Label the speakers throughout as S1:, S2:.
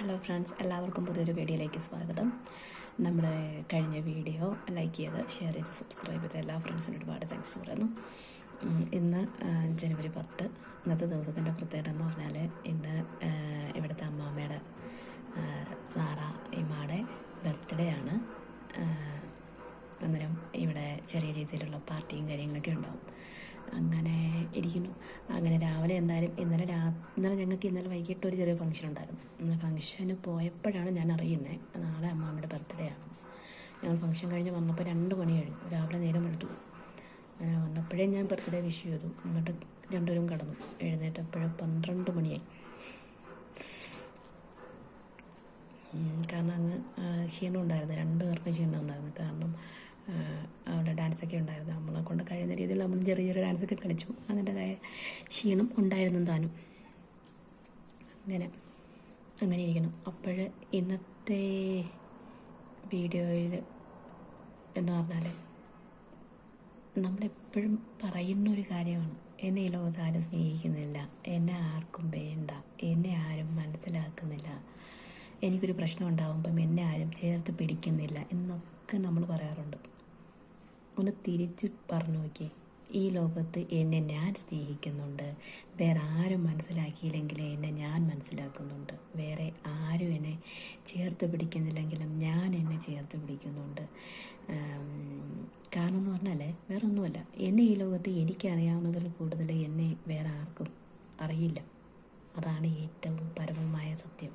S1: Hello friends എല്ലാവർക്കും പുതിയൊരു വീഡിയോയിലേക്ക് സ്വാഗതം. നമ്മുടെ കഴിഞ്ഞ വീഡിയോ ലൈക്ക് ചെയ്ത് ഷെയർ ചെയ്ത് സബ്സ്ക്രൈബ് ചെയ്ത എല്ലാ ഫ്രണ്ട്സിനും ഒരുപാട് താങ്ക്സ് പറയുന്നു. ഇന്ന് ജനുവരി പത്ത് ഇന്നത്തെ ദിവസത്തിന്റെ പ്രത്യേകത എന്ന് പറഞ്ഞാൽ ഇന്ന് ഇവിടുത്തെ അമ്മാമ്മയുടെ സാറ ഇമ്മാടെ ബർത്ത്ഡേ ആണ്. അന്നേരം ഇവിടെ ചെറിയ രീതിയിലുള്ള പാർട്ടിയും കാര്യങ്ങളൊക്കെ ഉണ്ടാവും. അങ്ങനെ ഇരിക്കുന്നു. അങ്ങനെ രാവിലെ എന്തായാലും ഇന്നലെ രാ ഇന്നലെ ഞങ്ങൾക്ക് ഇന്നലെ വൈകിട്ട് ഒരു ചെറിയ ഫംഗ്ഷൻ ഉണ്ടായിരുന്നു. ഫംഗ്ഷന് പോയപ്പോഴാണ് ഞാൻ അറിയുന്നത് നാളെ അമ്മാമ്മയുടെ ബർത്ത്ഡേ ആണ്. ഞങ്ങൾ ഫംഗ്ഷൻ കഴിഞ്ഞ് വന്നപ്പോൾ രണ്ട് മണി കഴിഞ്ഞു. രാവിലെ നേരം എടുത്തു. അങ്ങനെ വന്നപ്പോഴേ ഞാൻ ബർത്ത്ഡേ വിഷ് ചെയ്തു. എന്നിട്ട് രണ്ടുപേരും കടന്നു. എഴുന്നേറ്റപ്പോഴും പന്ത്രണ്ട് മണിയായി. കാരണം അങ്ങ് ക്ഷീണം ഉണ്ടായിരുന്നു രണ്ട് പേർക്കും ക്ഷീണം ഉണ്ടായിരുന്നു കാരണം അവിടെ ഡാൻസൊക്കെ ഉണ്ടായിരുന്നു. നമ്മളെ കൊണ്ട് കഴിയുന്ന രീതിയിൽ നമ്മൾ ചെറിയ ചെറിയ ഡാൻസൊക്കെ കളിച്ചു. അതിന്റെതായ ക്ഷീണം ഉണ്ടായിരുന്നു താനും. അങ്ങനെ അങ്ങനെ ഇരിക്കണം അപ്പോൾ ഇന്നത്തെ വീഡിയോയിൽ എന്ന് പറഞ്ഞാൽ നമ്മളെപ്പോഴും പറയുന്ന ഒരു കാര്യമാണ്. എന്നെ ഈ ലോകത്ത് ആരും സ്നേഹിക്കുന്നില്ല. എന്നെ ആർക്കും വേണ്ട. എന്നെ ആരും മനസ്സിലാക്കുന്നില്ല. എനിക്കൊരു പ്രശ്നം ഉണ്ടാകുമ്പം എന്നെ ആരും ചേർത്ത് പിടിക്കുന്നില്ല എന്നൊക്കെ നമ്മൾ പറയാറുണ്ട്. ഒന്ന് തിരിച്ച് പറഞ്ഞു നോക്കിയേ ഈ ലോകത്ത് എന്നെ ഞാൻ സ്നേഹിക്കുന്നുണ്ട്. വേറെ ആരും മനസ്സിലാക്കിയില്ലെങ്കിൽ എന്നെ ഞാൻ മനസ്സിലാക്കുന്നുണ്ട്. വേറെ ആരും എന്നെ ചേർത്ത് പിടിക്കുന്നില്ലെങ്കിലും ഞാൻ എന്നെ ചേർത്ത് പിടിക്കുന്നുണ്ട്. കാരണം എന്ന് പറഞ്ഞാൽ വേറെ ഒന്നുമല്ല എന്നെ ഈ ലോകത്ത് എനിക്കറിയാവുന്നതിൽ കൂടുതൽ എന്നെ വേറെ ആർക്കും അറിയില്ല. അതാണ് ഏറ്റവും പരമമായ സത്യം.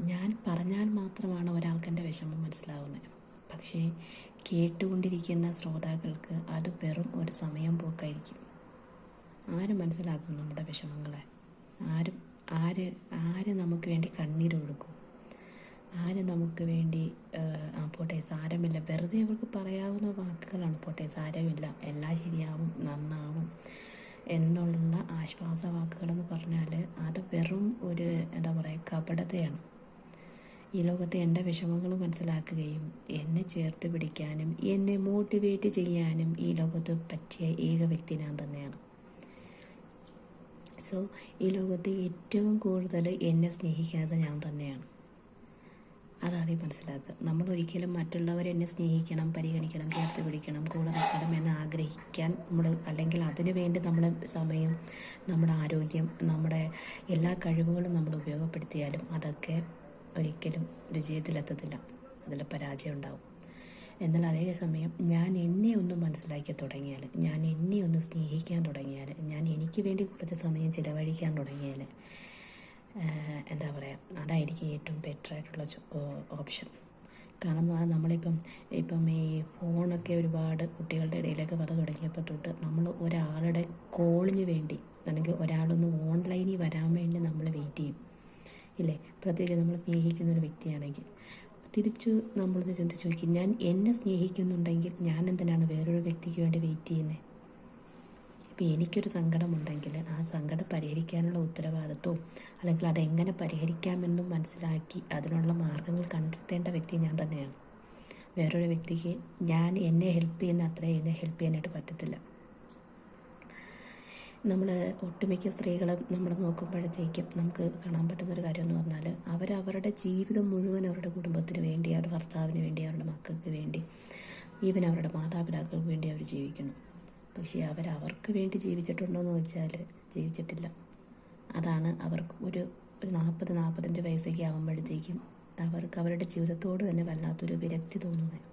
S1: ഞാൻ പറഞ്ഞാൽ മാത്രമാണ് ഒരാൾക്കെന്റെ വിഷമം മനസ്സിലാവുന്നത്. പക്ഷേ കേട്ടുകൊണ്ടിരിക്കുന്ന ശ്രോതാക്കൾക്ക് അത് വെറും ഒരു സമയം പോക്കായിരിക്കും. ആരും മനസ്സിലാക്കും നമ്മുടെ വിഷമങ്ങളെ. ആരും ആര് ആര് നമുക്ക് വേണ്ടി കണ്ണീരൊഴുക്കും ആര് നമുക്ക് വേണ്ടി ആ, പോട്ടെ സാരമില്ല. വെറുതെ അവർക്ക് പറയാവുന്ന വാക്കുകളാണ് പോട്ടെ സാരമില്ല. എല്ലാം ശരിയാവും നന്നാവും എന്നുള്ള ആശ്വാസ വാക്കുകളെന്ന് പറഞ്ഞാൽ അത് വെറും ഒരു എന്താ പറയുക കപടതയാണ്. ഈ ലോകത്തെ എന്റെ വിഷമങ്ങൾ മനസ്സിലാക്കുകയും എന്നെ ചേർത്ത് പിടിക്കാനും എന്നെ മോട്ടിവേറ്റ് ചെയ്യാനും ഈ ലോകത്ത് പറ്റിയ ഏക വ്യക്തി ഞാൻ തന്നെയാണ്. സോ ഈ ലോകത്ത് ഏറ്റവും കൂടുതൽ എന്നെ സ്നേഹിക്കുന്നത് ഞാൻ തന്നെയാണ്. അതാദ്യം മനസ്സിലാക്കുക. നമ്മൾ ഒരിക്കലും മറ്റുള്ളവർ എന്നെ സ്നേഹിക്കണം പരിഗണിക്കണം ചേർത്ത് പിടിക്കണം കൂടെ നിൽക്കണം എന്ന് ആഗ്രഹിക്കാൻ നമ്മൾ അല്ലെങ്കിൽ അതിനു വേണ്ടി നമ്മൾ സമയം നമ്മുടെ ആരോഗ്യം നമ്മുടെ എല്ലാ കഴിവുകളും നമ്മൾ ഉപയോഗപ്പെടുത്തിയാലും അതൊക്കെ ഒരിക്കലും വിജയത്തിലെത്തത്തില്ല. അതിൽ പരാജയം ഉണ്ടാവും. എന്നാൽ അതേ സമയം ഞാൻ എന്നെ ഒന്ന് മനസ്സിലാക്കി തുടങ്ങിയാൽ ഞാൻ എന്നെ ഒന്ന് സ്നേഹിക്കാൻ തുടങ്ങിയാൽ ഞാൻ എനിക്ക് വേണ്ടി കുറച്ച് സമയം ചിലവഴിക്കാൻ തുടങ്ങിയാൽ എന്താ പറയുക അതായിരിക്കും ഏറ്റവും ബെറ്റർ ആയിട്ടുള്ള ഓപ്ഷൻ കാരണം നമ്മളിപ്പം ഇപ്പം ഈ ഫോണൊക്കെ ഒരുപാട് കുട്ടികളുടെ ഇടയിലൊക്കെ വന്നു തുടങ്ങിയപ്പോൾ തൊട്ട് നമ്മൾ ഒരാളുടെ കോളിന് വേണ്ടി അല്ലെങ്കിൽ ഒരാളൊന്ന് ഓൺലൈനിൽ വരാൻ വേണ്ടി നമ്മൾ വെയിറ്റ് ചെയ്യും. ഇല്ലേ? പ്രത്യേകിച്ച് നമ്മൾ സ്നേഹിക്കുന്ന ഒരു വ്യക്തിയാണെങ്കിൽ. തിരിച്ചു നമ്മളൊന്ന് ചിന്തിച്ച് നോക്കി. ഞാൻ എന്നെ സ്നേഹിക്കുന്നുണ്ടെങ്കിൽ ഞാൻ എന്തിനാണ് വേറൊരു വ്യക്തിക്ക് വേണ്ടി വെയിറ്റ് ചെയ്യുന്നത് ഇപ്പം എനിക്കൊരു സങ്കടമുണ്ടെങ്കിൽ ആ സങ്കടം പരിഹരിക്കാനുള്ള ഉത്തരവാദിത്വവും അല്ലെങ്കിൽ അതെങ്ങനെ പരിഹരിക്കാമെന്നും മനസ്സിലാക്കി അതിനുള്ള മാർഗങ്ങൾ കണ്ടെത്തേണ്ട വ്യക്തി ഞാൻ തന്നെയാണ്. വേറൊരു വ്യക്തിക്ക് ഞാൻ എന്നെ ഹെൽപ്പ് ചെയ്യുന്ന അത്രയും എന്നെ ഹെൽപ്പ് ചെയ്യാനായിട്ട് പറ്റത്തില്ല. നമ്മൾ ഒട്ടുമിക്ക സ്ത്രീകളും നമ്മൾ നോക്കുമ്പോഴത്തേക്കും നമുക്ക് കാണാൻ പറ്റുന്ന ഒരു കാര്യം എന്ന് പറഞ്ഞാൽ അവരവരുടെ ജീവിതം മുഴുവൻ അവരുടെ കുടുംബത്തിന് വേണ്ടി അവരുടെ ഭർത്താവിന് വേണ്ടി അവരുടെ മക്കൾക്ക് വേണ്ടി ഈവൻ അവരുടെ മാതാപിതാക്കൾക്ക് വേണ്ടി അവർ ജീവിക്കുന്നു. പക്ഷേ അവർ അവർക്ക് വേണ്ടി ജീവിച്ചിട്ടുണ്ടോ എന്ന് വെച്ചാൽ ജീവിച്ചിട്ടില്ല. അതാണ് അവർക്ക് ഒരു ഒരു നാൽപ്പത് നാൽപ്പത്തഞ്ച് വയസ്സൊക്കെ ആകുമ്പോഴത്തേക്കും അവർക്ക് അവരുടെ ജീവിതത്തോട് തന്നെ വല്ലാത്തൊരു വിരക്തി തോന്നുന്നത്.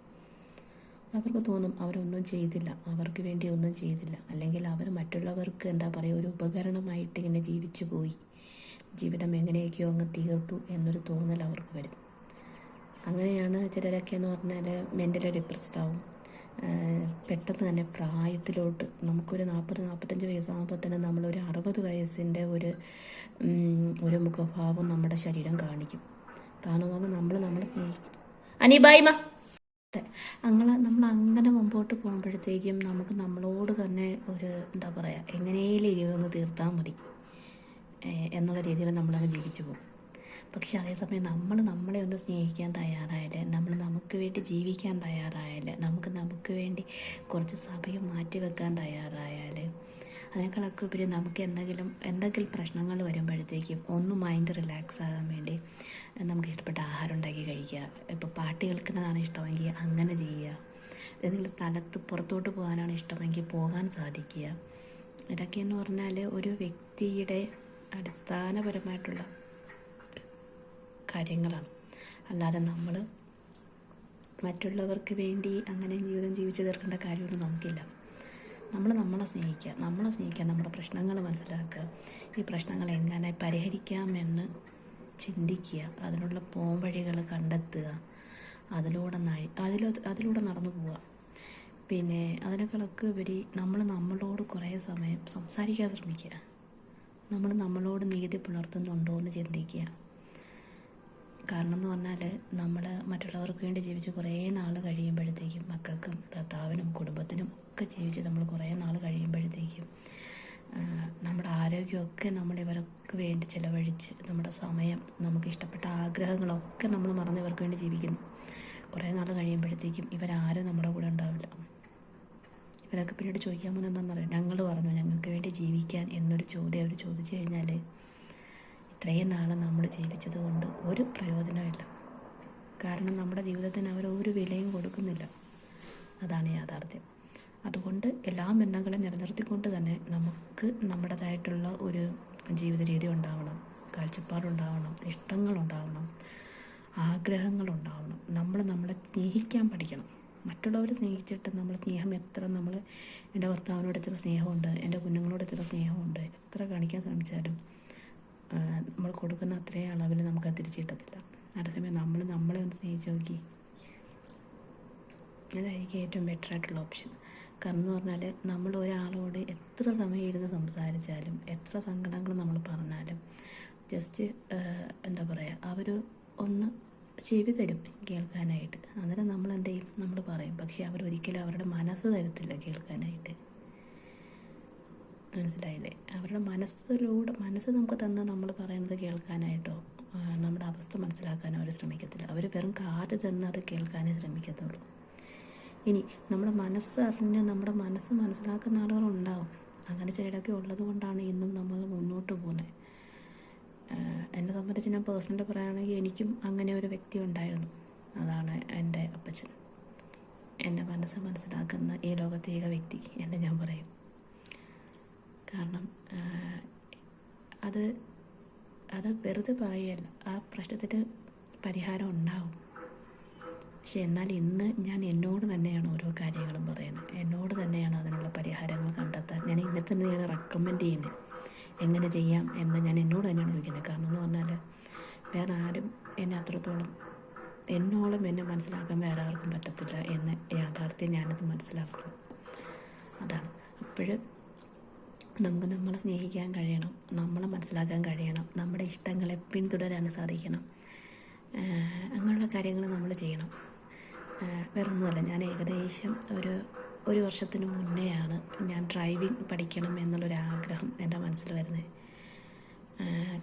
S1: അവർക്ക് തോന്നും അവരൊന്നും ചെയ്തില്ല അവർക്ക് വേണ്ടി ഒന്നും ചെയ്തില്ല. അല്ലെങ്കിൽ അവർ മറ്റുള്ളവർക്ക് എന്താ പറയുക ഒരു ഉപകരണമായിട്ട് ഇങ്ങനെ ജീവിച്ചു പോയി. ജീവിതം എങ്ങനെയൊക്കെയോ അങ്ങ് തീർത്തു എന്നൊരു തോന്നൽ അവർക്ക് വരും. അങ്ങനെയാണ് ചിലരൊക്കെ എന്ന് പറഞ്ഞാൽ മെന്റലി ഡിപ്രസ്ഡ് ആവും. പെട്ടെന്ന് തന്നെ പ്രായത്തിലോട്ട് നമുക്കൊരു നാൽപ്പത് നാൽപ്പത്തഞ്ച് വയസ്സാകുമ്പോൾ തന്നെ നമ്മളൊരു അറുപത് വയസ്സിന്റെ ഒരു ഒരു മുഖഭാവം നമ്മുടെ ശരീരം കാണിക്കും. കാരണം നമ്മൾ നമ്മൾ സ്നേഹിക്കും. അനിബായ്മ അതെ അങ്ങനെ നമ്മൾ അങ്ങനെ മുമ്പോട്ട് പോകുമ്പോഴത്തേക്കും നമുക്ക് നമ്മളോട് തന്നെ ഒരു എന്താ പറയുക എങ്ങനെയും ഇരുന്ന് തീർത്താൽ മതി. എന്നുള്ള രീതിയിൽ നമ്മളങ്ങ് ജീവിച്ചു പോകും. പക്ഷെ അതേസമയം നമ്മൾ നമ്മളെ ഒന്ന് സ്നേഹിക്കാൻ തയ്യാറായാൽ നമ്മൾ നമുക്ക് വേണ്ടി ജീവിക്കാൻ തയ്യാറായാൽ നമുക്ക് നമുക്ക് വേണ്ടി കുറച്ച് സമയം മാറ്റി വെക്കാൻ തയ്യാറായാൽ അതിനേക്കാളൊക്കെ ഉപരി നമുക്ക് എന്തെങ്കിലും എന്തെങ്കിലും പ്രശ്നങ്ങൾ വരുമ്പോഴത്തേക്കും ഒന്ന് മൈൻഡ് റിലാക്സ് ആകാൻ വേണ്ടി നമുക്ക് ഇഷ്ടപ്പെട്ട ആഹാരം ഉണ്ടാക്കി കഴിക്കുക. ഇപ്പോൾ പാട്ട് കേൾക്കുന്നതാണ് ഇഷ്ടമെങ്കിൽ അങ്ങനെ ചെയ്യുക. ഏതെങ്കിലും സ്ഥലത്ത് പുറത്തോട്ട് പോകാനാണ് ഇഷ്ടമെങ്കിൽ പോകാൻ സാധിക്കുക. ഇതൊക്കെയെന്ന് പറഞ്ഞാൽ ഒരു വ്യക്തിയുടെ അടിസ്ഥാനപരമായിട്ടുള്ള കാര്യങ്ങളാണ്. അല്ലാതെ നമ്മൾ മറ്റുള്ളവർക്ക് വേണ്ടി അങ്ങനെ ജീവിതം ജീവിച്ചു തീർക്കേണ്ട കാര്യമൊന്നും നമുക്കില്ല. നമ്മൾ നമ്മളെ സ്നേഹിക്കുക നമ്മളെ സ്നേഹിക്കുക നമ്മുടെ പ്രശ്നങ്ങൾ മനസ്സിലാക്കുക ഈ പ്രശ്നങ്ങൾ എങ്ങനെ പരിഹരിക്കാമെന്ന് ചിന്തിക്കുക അതിനുള്ള പോംവഴികൾ കണ്ടെത്തുക. അതിലൂടെ അതിലൂ അതിലൂടെ നടന്നു പോവുക. പിന്നെ അതിനേക്കാളൊക്കെ ഉപരി നമ്മൾ നമ്മളോട് കുറേ സമയം സംസാരിക്കാൻ ശ്രമിക്കുക നമ്മൾ നമ്മളോട് നീതി പുലർത്തുന്നുണ്ടോ എന്ന് ചിന്തിക്കുക കാരണം എന്ന് പറഞ്ഞാൽ നമ്മൾ മറ്റുള്ളവർക്ക് വേണ്ടി ജീവിച്ച് കുറേ നാൾ കഴിയുമ്പോഴത്തേക്കും മക്കൾക്കും ഭർത്താവിനും കുടുംബത്തിനും ഒക്കെ ജീവിച്ച് നമ്മൾ കുറേ നാൾ കഴിയുമ്പോഴത്തേക്കും നമ്മുടെ ആരോഗ്യമൊക്കെ നമ്മൾ ഇവർക്ക് വേണ്ടി ചിലവഴിച്ച് നമ്മുടെ സമയം നമുക്ക് ഇഷ്ടപ്പെട്ട ആഗ്രഹങ്ങളൊക്കെ നമ്മൾ മറന്ന് ഇവർക്ക് വേണ്ടി ജീവിക്കുന്നു. കുറേ നാൾ കഴിയുമ്പോഴത്തേക്കും ഇവരാരും നമ്മുടെ കൂടെ ഉണ്ടാവില്ല. ഇവരൊക്കെ പിന്നീട് ചോദിക്കാൻ പോകുന്നത് എന്താണെന്നറിയാം? ഞങ്ങൾ പറഞ്ഞു ഞങ്ങൾക്ക് വേണ്ടി ജീവിക്കാൻ എന്നൊരു ചോദ്യം അവർ ചോദിച്ചു കഴിഞ്ഞാൽ ഇത്രയും നാൾ നമ്മൾ ജീവിച്ചത് കൊണ്ട് ഒരു പ്രയോജനമില്ല കാരണം നമ്മുടെ ജീവിതത്തിന് അവർ ഒരു വിലയും കൊടുക്കുന്നില്ല. അതാണ് യാഥാർത്ഥ്യം. അതുകൊണ്ട് എല്ലാ ബന്ധങ്ങളെ നിലനിർത്തിക്കൊണ്ട് തന്നെ നമുക്ക് നമ്മുടേതായിട്ടുള്ള ഒരു ജീവിത രീതി ഉണ്ടാവണം. കാഴ്ചപ്പാടുണ്ടാവണം. ഇഷ്ടങ്ങളുണ്ടാവണം. ആഗ്രഹങ്ങളുണ്ടാവണം. നമ്മൾ നമ്മളെ സ്നേഹിക്കാൻ പഠിക്കണം. മറ്റുള്ളവരെ സ്നേഹിച്ചിട്ട് നമ്മൾ സ്നേഹം എത്ര നമ്മൾ എന്റെ ഭർത്താവിനോട് എത്ര സ്നേഹമുണ്ട് എന്റെ കുഞ്ഞുങ്ങളോട് എത്ര സ്നേഹമുണ്ട് എത്ര കാണിക്കാൻ ശ്രമിച്ചാലും നമ്മൾ കൊടുക്കുന്ന അത്രയും അളവിൽ നമുക്കത് തിരിച്ചു കിട്ടത്തില്ല. അതേസമയം നമ്മൾ നമ്മളെ ഒന്ന് സ്നേഹിച്ച് നോക്കി. അതായിരിക്കും ഏറ്റവും ബെറ്റർ ആയിട്ടുള്ള ഓപ്ഷൻ കാരണം എന്ന് പറഞ്ഞാൽ നമ്മൾ ഒരാളോട് എത്ര സമയം ഇരുന്ന് സംസാരിച്ചാലും എത്ര സങ്കടങ്ങൾ നമ്മൾ പറഞ്ഞാലും ജസ്റ്റ് എന്താ പറയുക അവർ ഒന്ന് ചെവി തരും കേൾക്കാനായിട്ട്. അന്നേരം നമ്മൾ എന്ത് ചെയ്യും? നമ്മൾ പറയും. പക്ഷെ അവരൊരിക്കലും അവരുടെ മനസ്സ് തരത്തില്ല കേൾക്കാനായിട്ട്. മനസ്സിലായില്ലേ? അവരുടെ മനസ്സിലൂടെ മനസ്സ് നമുക്ക് തന്ന നമ്മൾ പറയുന്നത് കേൾക്കാനായിട്ടോ നമ്മുടെ അവസ്ഥ മനസ്സിലാക്കാനോ അവർ ശ്രമിക്കത്തില്ല. അവർ വെറും കാറ്റ് തന്ന് അത് കേൾക്കാനേ ശ്രമിക്കത്തുള്ളൂ. ഇനി നമ്മുടെ മനസ്സ് മനസ്സറിഞ്ഞ് നമ്മുടെ മനസ്സ് മനസ്സിലാക്കുന്ന ആളുകളുണ്ടാവും. അങ്ങനെ ചിലരൊക്കെ ഉള്ളത് കൊണ്ടാണ് ഇന്നും നമ്മൾ മുന്നോട്ട് പോകുന്നത്. എന്നെ സംബന്ധിച്ച് ഞാൻ പേഴ്സണലി പറയുകയാണെങ്കിൽ എനിക്കും അങ്ങനെ ഒരു വ്യക്തി ഉണ്ടായിരുന്നു. അതാണ് എന്റെ അപ്പച്ചൻ. എന്റെ മനസ്സ് മനസ്സിലാക്കുന്ന ഈ ലോകത്തെ ഏക വ്യക്തി എന്നെ ഞാൻ പറയും കാരണം ആ, അത് അത് വെറുതെ പറയല്ല ആ പ്രശ്നത്തിന് പരിഹാരം ഉണ്ടാവും. പക്ഷെ എന്നാൽ ഇന്ന് ഞാൻ എന്നോട് തന്നെയാണ് ഓരോ കാര്യങ്ങളും പറയുന്നത്. എന്നോട് തന്നെയാണ് അതിനുള്ള പരിഹാരങ്ങൾ കണ്ടെത്താൻ. ഞാൻ ഇന്നെ തന്നെയാണ് റെക്കമെൻഡ് ചെയ്യുന്നത് എങ്ങനെ ചെയ്യാം എന്ന് ഞാൻ എന്നോട് തന്നെയാണ് ചോദിക്കുന്നത്. കാരണം എന്ന് പറഞ്ഞാൽ വേറെ ആരും എന്നെ അത്രത്തോളം എന്നോളം എന്നെ മനസ്സിലാക്കാൻ വേറെ ആർക്കും പറ്റത്തില്ല എന്ന് യാഥാർത്ഥ്യം ഞാനത് മനസ്സിലാക്കുന്നു. അതാണ്. അപ്പോൾ നമുക്ക് നമ്മളെ സ്നേഹിക്കാൻ കഴിയണം നമ്മളെ മനസ്സിലാക്കാൻ കഴിയണം നമ്മുടെ ഇഷ്ടങ്ങളെ പിന്തുടരാൻ സാധിക്കണം. അങ്ങനെയുള്ള കാര്യങ്ങൾ നമ്മൾ ചെയ്യണം. വേറൊന്നുമല്ല ഞാൻ ഏകദേശം ഒരു ഒരു വർഷത്തിന് മുന്നെയാണ് ഞാൻ ഡ്രൈവിംഗ് പഠിക്കണം എന്നുള്ളൊരു ആഗ്രഹം എന്റെ മനസ്സിൽ വരുന്നത്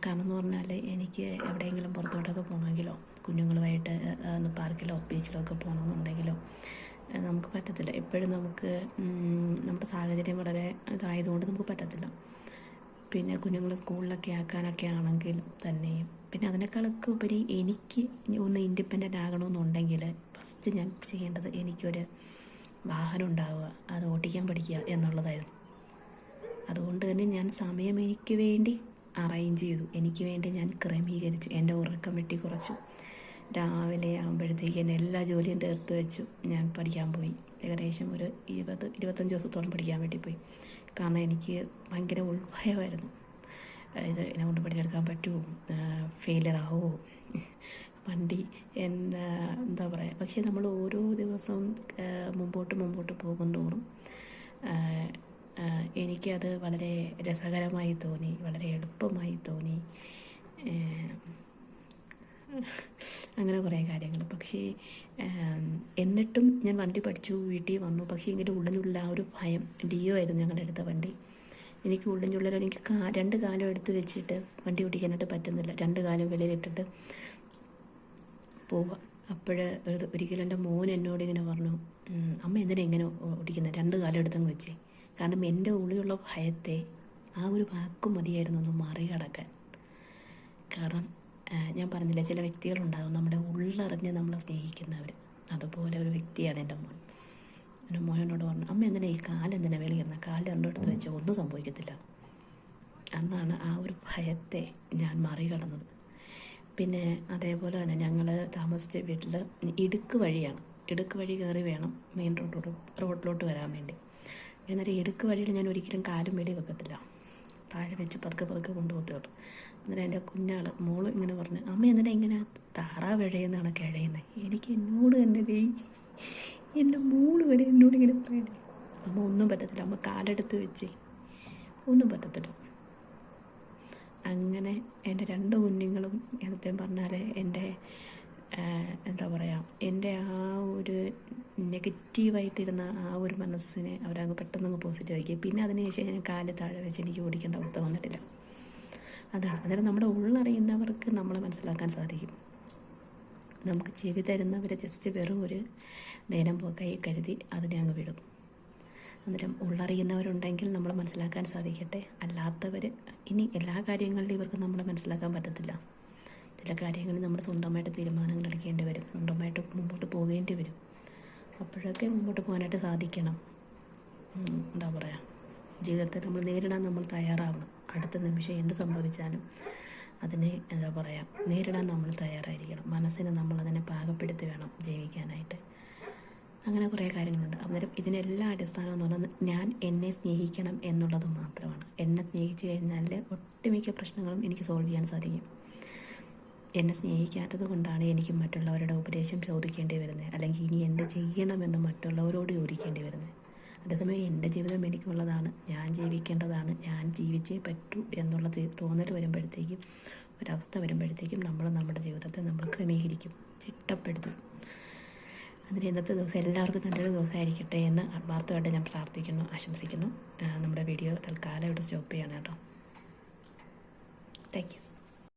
S1: കാരണം എന്ന് പറഞ്ഞാൽ എനിക്ക് എവിടെയെങ്കിലും പുറത്തോട്ടൊക്കെ പോകണമെങ്കിലോ കുഞ്ഞുങ്ങളുമായിട്ട് ഒന്ന് പാർക്കിലോ ബീച്ചിലോ ഒക്കെ പോകണമെന്നുണ്ടെങ്കിലോ നമുക്ക് പറ്റത്തില്ല. എപ്പോഴും നമുക്ക് നമ്മുടെ സാഹചര്യം വളരെ ഇതായതുകൊണ്ട് നമുക്ക് പറ്റത്തില്ല. പിന്നെ കുഞ്ഞുങ്ങളെ സ്കൂളിലൊക്കെ ആക്കാനൊക്കെ ആണെങ്കിൽ തന്നെയും പിന്നെ അതിനേക്കാളൊക്കെ ഉപരി എനിക്ക് ഒന്ന് ഇൻഡിപെൻഡന്റ് ആകണമെന്നുണ്ടെങ്കിൽ ഫസ്റ്റ് ഞാൻ ചെയ്യേണ്ടത് എനിക്കൊരു വാഹനം ഉണ്ടാവുക അത് ഓടിക്കാൻ പഠിക്കുക എന്നുള്ളതായിരുന്നു. അതുകൊണ്ട് തന്നെ ഞാൻ സമയം എനിക്ക് വേണ്ടി അറേഞ്ച് ചെയ്തു. എനിക്ക് വേണ്ടി ഞാൻ ക്രമീകരിച്ചു. എന്റെ ഉറക്കം വെട്ടി കുറച്ചു. രാവിലെ ആകുമ്പോഴത്തേക്ക് എല്ലാ ജോലിയും തീർത്ത് വെച്ചു. ഞാൻ പഠിക്കാൻ പോയി. ഏകദേശം ഒരു ഇരുപത് ഇരുപത്തഞ്ച് ദിവസത്തോളം പഠിക്കാൻ വേണ്ടി പോയി. കാരണം എനിക്ക് ഭയങ്കര ഉൾഭയമായിരുന്നു ഇത് എന്നെ കൊണ്ട് പഠിച്ചെടുക്കാൻ പറ്റുമോ ഫെയിലറാവോ വണ്ടി എന്നാ എന്താ പറയുക പക്ഷേ നമ്മൾ ഓരോ ദിവസവും മുമ്പോട്ട് മുമ്പോട്ട് പോകുന്തോറും എനിക്കത് വളരെ രസകരമായി തോന്നി വളരെ എളുപ്പമായി തോന്നി. അങ്ങനെ കുറേ കാര്യങ്ങൾ. പക്ഷേ എന്നിട്ടും ഞാൻ വണ്ടി പഠിച്ചു വീട്ടിൽ വന്നു. പക്ഷേ ഇങ്ങനെ ഉള്ളിലുള്ള ആ ഒരു ഭയം ഡിയോ ആയിരുന്നു ഞങ്ങളുടെ അടുത്ത വണ്ടി. എനിക്ക് ഉള്ളിനുള്ളിൽ എനിക്ക് കാ രണ്ട് കാലം എടുത്ത് വെച്ചിട്ട് വണ്ടി ഓടിക്കാനായിട്ട് പറ്റുന്നില്ല. രണ്ട് കാലം വെളിയിലിട്ടിട്ട് പോവുക. അപ്പോൾ ഒരു ഒരിക്കലും എന്റെ മോൻ എന്നോട് ഇങ്ങനെ പറഞ്ഞു അമ്മ എന്തിനാ ഇങ്ങനെ ഓടിക്കുന്നത് രണ്ട് കാലം എടുത്തങ്ങ് വെച്ചേ. കാരണം എന്റെ ഉള്ളിലുള്ള ഭയത്തെ ആ ഒരു വാക്കും മതിയായിരുന്നു ഒന്ന് മറികടക്കാൻ. കാരണം ഞാൻ പറഞ്ഞില്ല ചില വ്യക്തികളുണ്ടാകും നമ്മുടെ ഉള്ളറിഞ്ഞ് നമ്മളെ സ്നേഹിക്കുന്നവർ അതുപോലെ ഒരു വ്യക്തിയാണ് എന്റെ മോൻ. എന്റെ മോനോട് പറഞ്ഞു അമ്മ എന്തിനാ ഈ കാലെന്തിനാ വെളിയിടുന്ന കാൽ രണ്ടിടത്ത് വെച്ച് ഒന്നും സംഭവിക്കത്തില്ല. അന്നാണ് ആ ഒരു ഭയത്തെ ഞാൻ മറികടന്നത്. പിന്നെ അതേപോലെ തന്നെ ഞങ്ങൾ താമസിച്ച വീട്ടിൽ ഇടുക്ക് വഴിയാണ്. ഇടുക്ക് വഴി കയറി വേണം മെയിൻ റോഡിലോട്ട് റോഡിലോട്ട് വരാൻ വേണ്ടി. എന്നിട്ട് ഇടുക്ക് വഴിയിൽ ഞാൻ ഒരിക്കലും കാലും വെടി വെക്കത്തില്ല. താഴെ വെച്ച് പതുക്കെ പതുക്കെ കൊണ്ടുപോകത്തുള്ളൂ എന്നിട്ട് എന്റെ കുഞ്ഞാൾ മോൾ ഇങ്ങനെ പറഞ്ഞു അമ്മ എന്നിട്ട് ഇങ്ങനെ താറാവ് ഇഴയെന്നാണ് കിഴയുന്നത് എനിക്ക് എന്നോട് തന്നെ ദേ എന്റെ മോൾ വരെ എന്നോട് ഇങ്ങനെ പറയണേ അമ്മ ഒന്നും പറ്റത്തില്ല. അമ്മ കാലെടുത്ത് വെച്ചേ. ഒന്നും പറ്റത്തില്ല. അങ്ങനെ എന്റെ രണ്ട് കുഞ്ഞുങ്ങളും സത്യം പറഞ്ഞാൽ എന്റെ എന്താ പറയുക എന്റെ ആ ഒരു നെഗറ്റീവായിട്ടിരുന്ന ആ ഒരു മനസ്സിനെ അവരങ്ങ് പെട്ടെന്ന് പോസിറ്റീവ് ആക്കി പിന്നെ അതിനുശേഷം ഞാൻ കാൽ താഴെ വെച്ച് എനിക്ക് ഓടിക്കേണ്ട അവസ്ഥ വന്നിട്ടില്ല. അതാണ്. അന്നേരം നമ്മുടെ ഉള്ളറിയുന്നവർക്ക് നമ്മളെ മനസ്സിലാക്കാൻ സാധിക്കും. നമുക്ക് ചെവി തരുന്നവരെ ജസ്റ്റ് വെറും ഒരു നേരം പോക്കായി കരുതി അതിനെ അങ്ങ് വിടും. അന്നേരം ഉള്ളറിയുന്നവരുണ്ടെങ്കിൽ നമ്മൾ മനസ്സിലാക്കാൻ സാധിക്കട്ടെ. അല്ലാത്തവർ ഇനി എല്ലാ കാര്യങ്ങളിലും ഇവർക്ക് നമ്മൾ മനസ്സിലാക്കാൻ പറ്റത്തില്ല. ചില കാര്യങ്ങളിൽ നമ്മൾ സ്വന്തമായിട്ട് തീരുമാനങ്ങൾ എടുക്കേണ്ടി വരും. സ്വന്തമായിട്ട് മുമ്പോട്ട് പോകേണ്ടി വരും. അപ്പോഴൊക്കെ മുമ്പോട്ട് പോകാനായിട്ട് സാധിക്കണം. എന്താ പറയുക ജീവിതത്തെ നമ്മൾ നേരിടാൻ നമ്മൾ തയ്യാറാവണം. അടുത്ത നിമിഷം എന്ത് സംഭവിച്ചാലും അതിനെ എന്താ പറയുക നേരിടാൻ നമ്മൾ തയ്യാറായിരിക്കണം. മനസ്സിനെ നമ്മൾ അതിനെ പാകപ്പെടുത്തി വേണം ജീവിക്കാനായിട്ട്. അങ്ങനെ കുറേ കാര്യങ്ങളുണ്ട്. അന്നേരം ഇതിനെല്ലാം അടിസ്ഥാനം എന്ന് പറഞ്ഞാൽ ഞാൻ എന്നെ സ്നേഹിക്കണം എന്നുള്ളത് മാത്രമാണ്. എന്നെ സ്നേഹിച്ചു കഴിഞ്ഞാൽ ഒട്ടുമിക്ക പ്രശ്നങ്ങളും എനിക്ക് സോൾവ് ചെയ്യാൻ സാധിക്കും. എന്നെ സ്നേഹിക്കാത്തത് കൊണ്ടാണ് എനിക്ക് മറ്റുള്ളവരുടെ ഉപദേശം ചോദിക്കേണ്ടി വരുന്നത്. അല്ലെങ്കിൽ ഇനി എന്ത് ചെയ്യണമെന്ന് മറ്റുള്ളവരോട് ചോദിക്കേണ്ടി വരുന്നത്. അതേസമയം എന്റെ ജീവിതം എനിക്കുള്ളതാണ്. ഞാൻ ജീവിക്കേണ്ടതാണ്. ഞാൻ ജീവിച്ചേ പറ്റൂ എന്നുള്ള തോന്നൽ വരുമ്പോഴത്തേക്കും ഒരവസ്ഥ വരുമ്പോഴത്തേക്കും നമ്മൾ നമ്മുടെ ജീവിതത്തെ നമ്മൾ ക്രമീകരിക്കും. ചിട്ടപ്പെടുത്തും. അതിന് ഇന്നത്തെ ദിവസം എല്ലാവർക്കും നല്ലൊരു ദിവസമായിരിക്കട്ടെ എന്ന് ആത്മാർത്ഥമായിട്ട് ഞാൻ പ്രാർത്ഥിക്കുന്നു ആശംസിക്കുന്നു. നമ്മുടെ വീഡിയോ തൽക്കാലം ഇവിടെ സ്റ്റോപ്പ് ചെയ്യണം കേട്ടോ. Thank you.